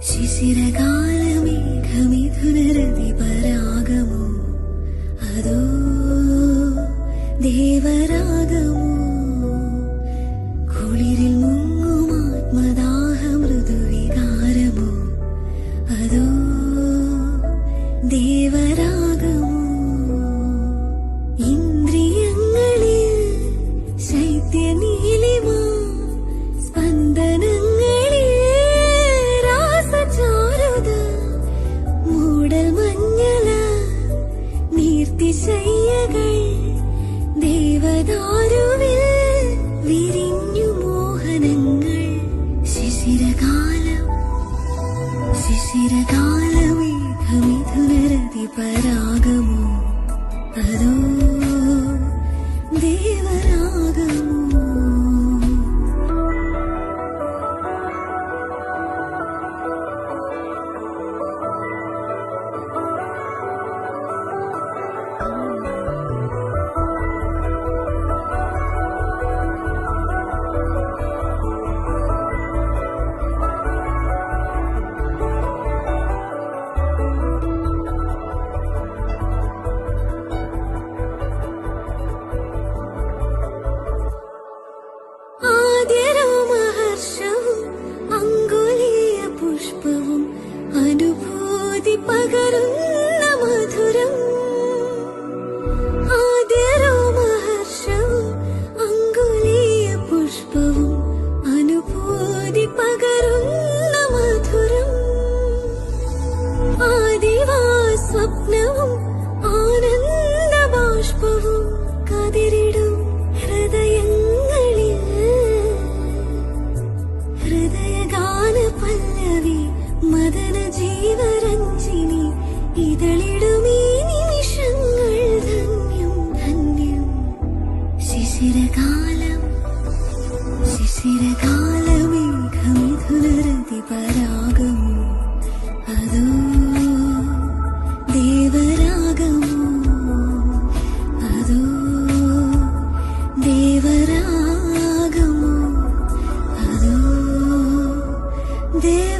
ശിശിരകാലമേഘമിഥുനരതി പരാഗമോ അതോ ദേവരാഗമോ? കുളിരിൽ മുങ്ങും ആത്മദാഹ മൃദുവികാരമോ അതോ ദേവരാഗമോ ल शिशिर സ്വപ്നവും ആനന്ദ ബാഷ്പവും കതിരിടും ഹൃദയങ്ങളിൽ. ഹൃദയഗാന പല്ലവി മദന ജീവരഞ്ജിനി ഇതളിടുമീ നിമിഷങ്ങൾ ധന്യം ധന്യം. ശിശിരകാലം ശിശിരകാലമേഘമിധു Deus.